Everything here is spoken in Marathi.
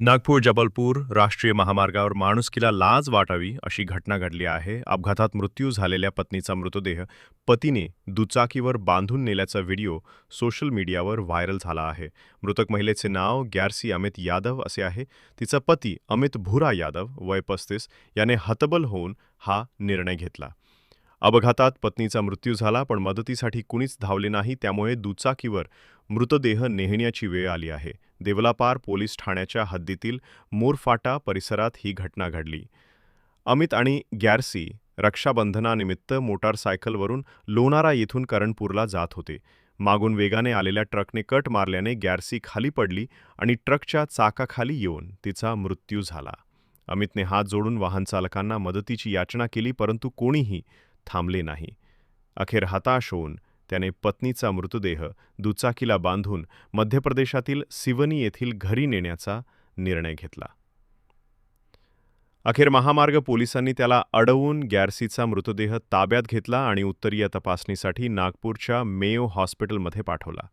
नागपूर जबलपूर राष्ट्रीय महामार्गावर माणुसकीला लाज वाटावी अशी घटना घडली आहे. अपघातात मृत्यू झालेल्या पत्नीचा मृतदेह पतीने दुचाकीवर बांधून नेल्याचा व्हिडिओ सोशल मीडियावर व्हायरल झाला आहे. मृतक महिलेचे नाव गॅरसी अमित यादव असे आहे. तिचा पती अमित भुरा यादव वय पस्तीस याने हतबल होऊन हा निर्णय घेतला. अपघातात पत्नीचा मृत्यू झाला पण मदतीसाठी कुणीच धावले नाही त्यामुळे दुचाकीवर मृतदेह नेहण्याची वेळ आली आहे. देवलापार पोलीस ठाण्याच्या हद्दीतील मोरफाटा परिसरात ही घटना घडली. अमित आणि गॅरसी रक्षाबंधनानिमित्त मोटारसायकलवरून लोणारा येथून करणपूरला जात होते. मागून वेगाने आलेल्या ट्रकने कट मारल्याने गॅरसी खाली पडली आणि ट्रकच्या चाकाखाली येऊन तिचा मृत्यू झाला. अमितने हात जोडून वाहनचालकांना मदतीची याचना केली परंतु कोणीही थांबले नाही. अखेर हताश होऊन त्याने पत्नीचा मृतदेह दुचाकीला बांधून मध्य प्रदेशातील सिवनी येथील घरी नेण्याचा निर्णय घेतला. अखेर महामार्ग पोलिसांनी त्याला अडवून गॅरसीचा मृतदेह ताब्यात घेतला आणि उत्तरीय तपासणीसाठी नागपूरच्या मेयो हॉस्पिटलमध्ये पाठवला.